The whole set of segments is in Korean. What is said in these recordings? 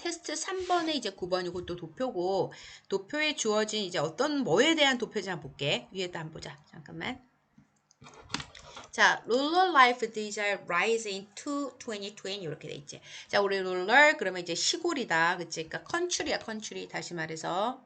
테스트 3번에 이제 9번이 고 또 도표고 도표에 주어진 이제 어떤 뭐에 대한 도표인지 한번 볼게. 위에다 한번 보자. 잠깐만. 자, rural life desire rising to 2020 이렇게 돼 있지. 자, 우리 rural 그러면 이제 시골이다. 그치? 그러니까 컨츄리야, 컨츄리. 다시 말해서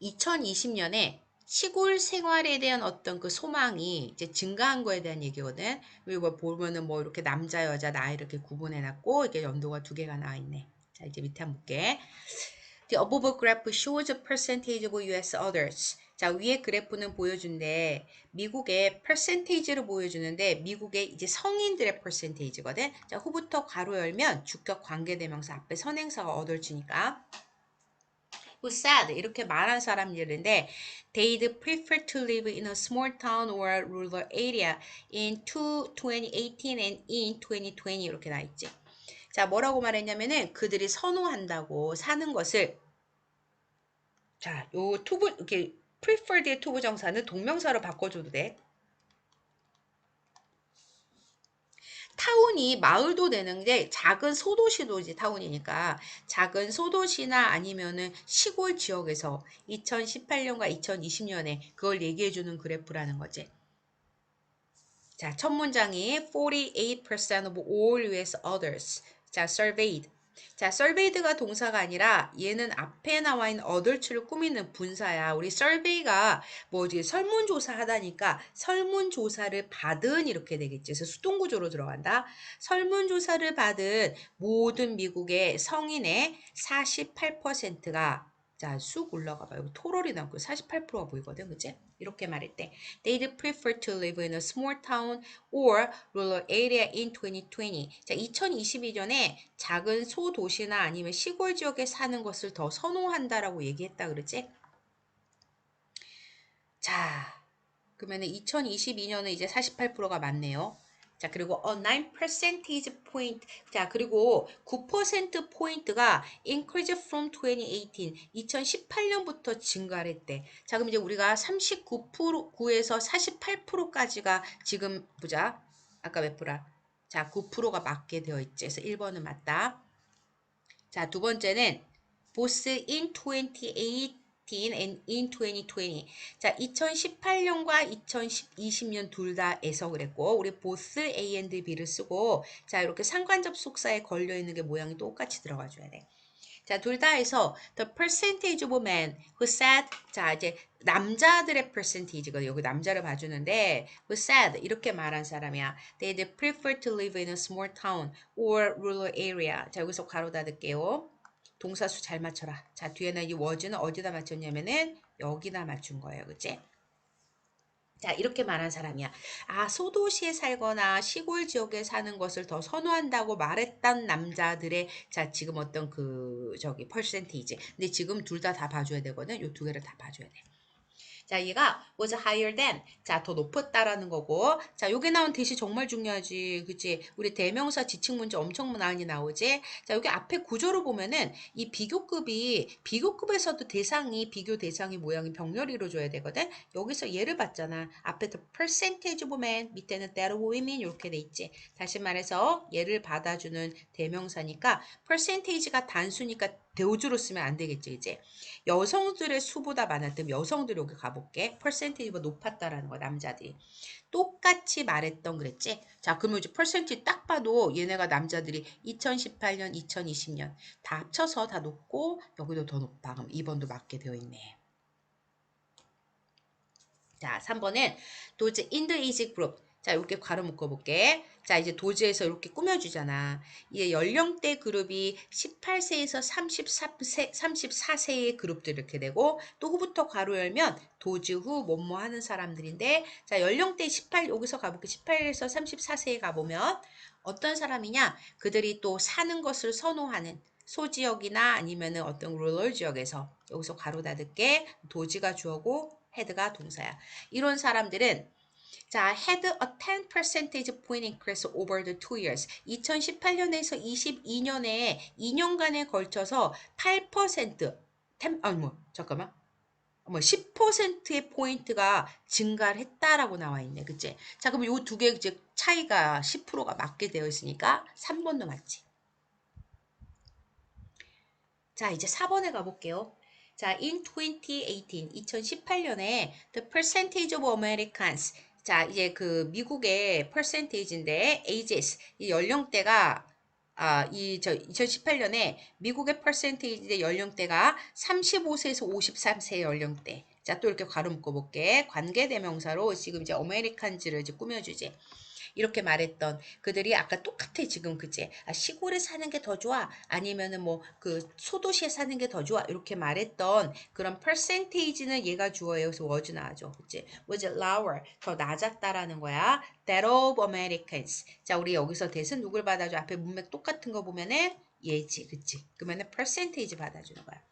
2020년에 시골 생활에 대한 어떤 그 소망이 이제 증가한 거에 대한 얘기거든. 그리고 보면은 뭐 이렇게 남자, 여자, 나이 이렇게 구분해 놨고, 이게 연도가 두 개가 나와 있네. 자, 이제 밑에 한번 볼게. The above graph shows a percentage of US others. 자, 위에 그래프는 보여준데, 미국의 percentage를 보여주는데, 미국의 이제 성인들의 percentage거든. 자, 후부터 괄호 열면 주격 관계대명사 앞에 선행사가 others니까. Who said 이렇게 말한 사람들인데 they'd prefer to live in a small town or rural area in 2018 and in 2020 이렇게 나 있지. 자, 뭐라고 말했냐면은 그들이 선호한다고 사는 것을 자, 요 투부 이렇게 preferred의 투부 정사는 동명사로 바꿔줘도 돼. 타운이 마을도 되는데 작은 소도시도 이제 타운이니까 작은 소도시나 아니면은 시골 지역에서 2018년과 2020년에 그걸 얘기해 주는 그래프라는 거지. 자, 첫 문장이 48% of all US others. 자, surveyed. 자, surveyed가 동사가 아니라 얘는 앞에 나와 있는 other를 꾸미는 분사야. 우리 survey가 뭐지? 설문조사 하다니까 설문조사를 받은 이렇게 되겠지. 그래서 수동구조로 들어간다. 설문조사를 받은 모든 미국의 성인의 48%가 자, 쑥 올라가 봐요. 토롤이 나고 48%가 보이거든. 그치? 이렇게 말할 때 they'd prefer to live in a small town or rural area in 2020. 자, 2022년에 작은 소도시나 아니면 시골 지역에 사는 것을 더 선호한다라고 얘기했다 그러지? 자, 그러면 2022년은 이제 48%가 맞네요. 자, 그리고 a 9 percentage point. 자, 그리고 9% 포인트가 increase from 2018. 2018년부터 증가를 했대. 자, 그럼 이제 우리가 39% 9에서 48%까지가 지금 보자. 아까 몇 프로야? 자, 9%가 맞게 되어 있지. 그래서 1번은 맞다. 자, 두 번째는 both in 28 and in 2020. 자, 2018년과 2020년 둘 다에서 그랬고, 우리 both A and B를 쓰고, 자, 이렇게 상관접 속사에 걸려 있는 게 모양이 똑같이 들어가 줘야 돼. 자, 둘 다에서 the percentage of men who said, 자, 이제 남자들의 percentage가 여기 남자를 봐주는데 who said 이렇게 말한 사람이야. They'd prefer to live in a small town or rural area. 자, 여기서 가로 닫을게요. 동사수 잘 맞춰라. 자, 뒤에는 이 was는 어디다 맞췄냐면은 여기다 맞춘 거예요. 그치? 자, 이렇게 말한 사람이야. 아, 소도시에 살거나 시골 지역에 사는 것을 더 선호한다고 말했던 남자들의, 자, 지금 어떤 그, 저기, 퍼센테이지. 근데 지금 둘 다다 봐줘야 되거든. 요 두 개를 다 봐줘야 돼. 자, 얘가 was higher than. 자, 더 높았다라는 거고. 자, 여기 나온 대시 정말 중요하지. 그치? 우리 대명사 지칭 문제 엄청 많이 나오지? 자, 여기 앞에 구조를 보면은 이 비교급이, 비교급에서도 대상이, 비교 대상이 모양이 병렬이로 줘야 되거든? 여기서 예를 봤잖아. 앞에 the percentage men, 밑에는 that women 이렇게 돼 있지. 다시 말해서 예를 받아주는 대명사니까 percentage가 단수니까 대우주로 쓰면 안 되겠지, 이제. 여성들의 수보다 많았던 여성들이 여기 가볼게. 퍼센테이지가 높았다라는 거, 남자들이. 똑같이 말했던 그랬지? 자, 그러면 이제 퍼센테이지 딱 봐도 얘네가 남자들이 2018년, 2020년 다 합쳐서 다 높고 여기도 더 높아. 그럼 2번도 맞게 되어 있네. 자, 3번은 도즈 the age group. 자, 이렇게 괄호 묶어볼게. 자, 이제 도지에서 이렇게 꾸며주잖아. 이게 연령대 그룹이 18세에서 34세, 34세의 그룹들 이렇게 되고, 또 후부터 괄호 열면 도지 후 뭐뭐 하는 사람들인데, 자, 연령대 18, 여기서 가볼게. 18에서 34세에 가보면, 어떤 사람이냐? 그들이 또 사는 것을 선호하는, 소지역이나 아니면은 어떤 루럴 지역에서, 여기서 괄호 닫을게. 도지가 주어고, 헤드가 동사야. 이런 사람들은 자, had a 10 percentage point increase over the two years. 2018년에서 22년에 2년간에 걸쳐서 8% 10, 아니 뭐 잠깐만. 뭐 10%의 포인트가 증가를 했다라고 나와 있네. 그치? 자, 그럼 요 두 개 이제 차이가 10%가 맞게 되어 있으니까 3번도 맞지. 자, 이제 4번에 가볼게요. 자, in 2018, 2018년에 the percentage of Americans 자, 이제 그 미국의 percentage인데 ages 이 연령대가 아, 이 저 2018년에 미국의 percentage의 연령대가 35세에서 53세 연령대. 자, 또 이렇게 가로 묶어 볼게. 관계 대명사로 지금 이제 아메리칸즈를 이제 꾸며 주지. 이렇게 말했던 그들이 아까 똑같아 지금 그제. 아, 시골에 사는 게 더 좋아? 아니면은 뭐 그 소도시에 사는 게 더 좋아? 이렇게 말했던 그런 percentage는 얘가 주어예요. 그래서 was 나와죠 그치 was lower? 더 낮았다라는 거야. that of Americans. 자 우리 여기서 대신 누굴 받아줘? 앞에 문맥 똑같은 거 보면은 얘지 그치? 그러면은 percentage 받아주는 거야.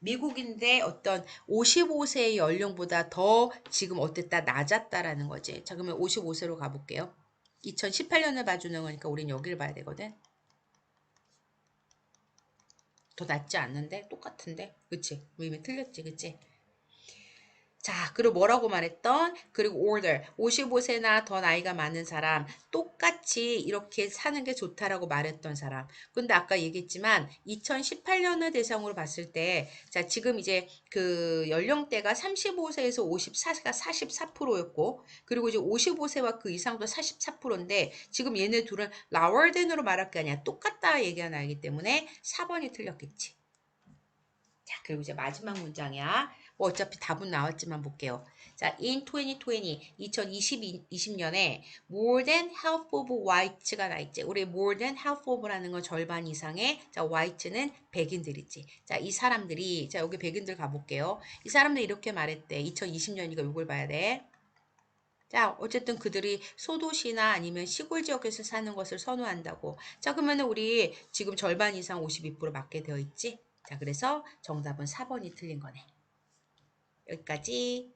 미국인데 어떤 55세의 연령보다 더 지금 어땠다? 낮았다라는 거지. 자 그러면 55세로 가볼게요. 2018년을 봐주는 거니까 우린 여기를 봐야 되거든. 더 낫지 않는데? 똑같은데? 그치? 의미 틀렸지, 그치? 자, 그리고 뭐라고 말했던? 그리고 order. 55세나 더 나이가 많은 사람. 똑같이 이렇게 사는 게 좋다라고 말했던 사람. 근데 아까 얘기했지만 2018년을 대상으로 봤을 때, 자, 지금 이제 그 연령대가 35세에서 54세가 44%였고, 그리고 이제 55세와 그 이상도 44%인데, 지금 얘네 둘은 than으로 말할 게 아니야. 똑같다 얘기가 나기 때문에 4번이 틀렸겠지. 자, 그리고 이제 마지막 문장이야. 뭐 어차피 답은 나왔지만 볼게요. 자, in 2020, 2020년에 more than half of white가 나 있지. 우리 more than half of라는 건 절반 이상의 자, white는 백인들이지. 자, 이 사람들이 자, 여기 백인들 가볼게요. 이 사람들이 이렇게 말했대. 2020년이니까 이걸 봐야 돼. 자, 어쨌든 그들이 소도시나 아니면 시골 지역에서 사는 것을 선호한다고. 자, 그러면 우리 지금 절반 이상 52% 맞게 되어 있지? 자, 그래서 정답은 4번이 틀린 거네. 여기까지